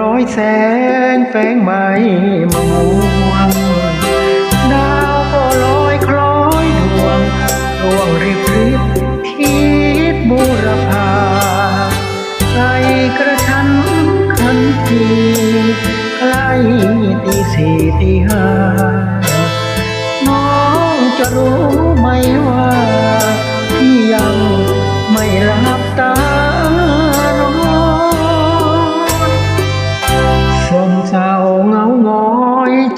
ร้อยแฝงไม่มาวง ดาวก็ลอยคล้อยดวงดวงริบริบทิศบูรพาใจกระชันขันทีใกล้ตีสี่ตีห้า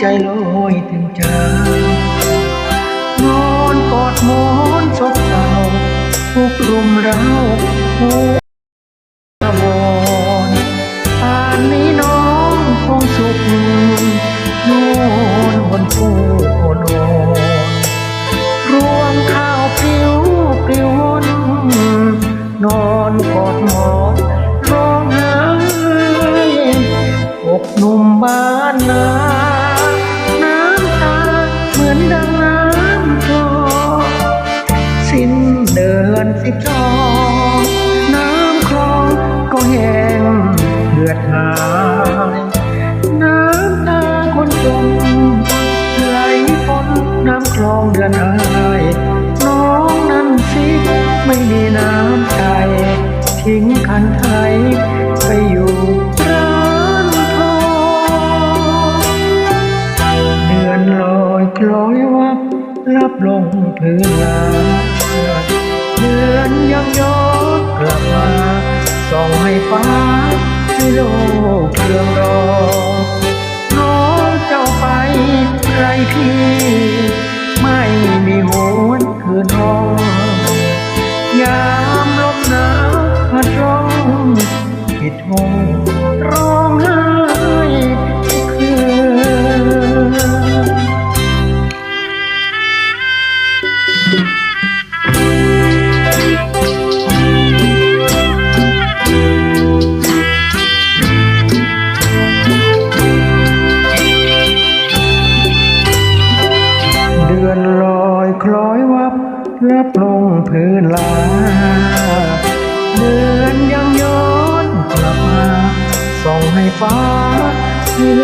ใจลอยถึงจานอนกอดหมอนซบเศร้าทุกรุมเราหัววอนป่านนี้น้องคงสุขนอนบนฟูกนอนรวงข้าวปลิวปลิววนนอนกอดหมอนร้องไห้อกหนุ่มบ้านนา เดือนสิบสองน้ำคลองก็แห้งเดือดหายน้ำตาคนจนไหลฝนน้ำคลองเดือนอายน้องนั้นสิไม่มีน้ำใจทิ้งคันไทยไปอยู่ร้านทองเดือนลอยคล้อยวับรับลงพื้นลาเย้อนกลับมาส่องให้ฟ้าให้โลกเรืองรอ น้องเจ้าไปใครพี่ ไม่มีหวนคืนห้องยามลมหนาวพัดร้องผิดห้อง และปรับลงพื้นลา เดือนยังย้อนกลับมาส่องให้ฟ้าให้โล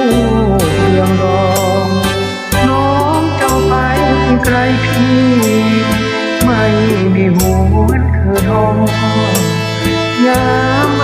กเรืองรองน้องเจ้าไปไกลพี่ ไม่มีหวนคือน้องยาม